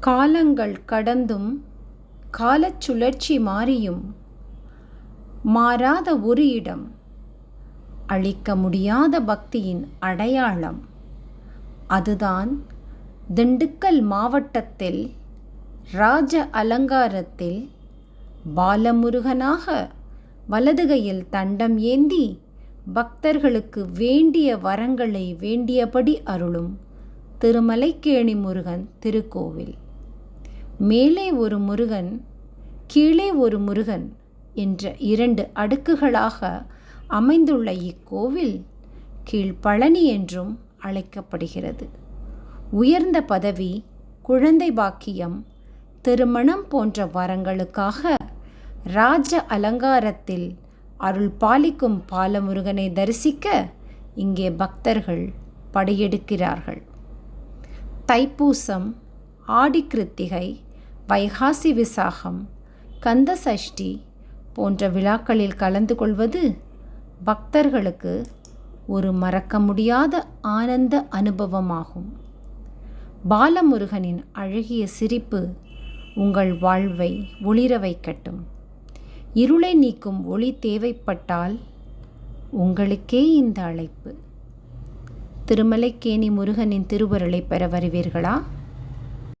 காலங்கள் கடந்தும் காலச்சுழற்சி மாறியும். மாறாத ஒரு இடம் அழிக்க முடியாத பக்தியின் அடையாளம். அதுதான் திண்டுக்கல் மாவட்டத்தில் ராஜ அலங்காரத்தில் பாலமுருகனாக வலதுகையில் தண்டம் ஏந்தி பக்தர்களுக்கு வேண்டிய வரங்களை வேண்டியபடி அருளும் திருமலைக்கேணி முருகன் திருக்கோவில். மேலே ஒரு முருகன் கீழே ஒரு முருகன் என்ற இரண்டு அடுக்குகளாக அமைந்துள்ள இக்கோவில் கீழ்ப்பழனி என்றும் அழைக்கப்படுகிறது. உயர்ந்த பதவி குழந்தை பாக்கியம் திருமணம் போன்ற வரங்களுக்காக ராஜ அலங்காரத்தில் அருள் பாலிக்கும் பாலமுருகனை தரிசிக்க இங்கே பக்தர்கள் படையெடுக்கிறார்கள். தைப்பூசம் ஆடி கிருத்திகை வைகாசி விசாகம் கந்த சஷ்டி போன்ற விழாக்களில் கலந்து கொள்வது பக்தர்களுக்கு ஒரு மறக்க முடியாத ஆனந்த அனுபவமாகும். பாலமுருகனின் அழகிய சிரிப்பு உங்கள் வாழ்வை ஒளிர வைக்கட்டும். இருளை நீக்கும் ஒளி தேவைப்பட்டால் உங்களுக்கே இந்த அழைப்பு. திருமலைக்கேணி முருகனின் திருவருளை பெற வருவீர்களா?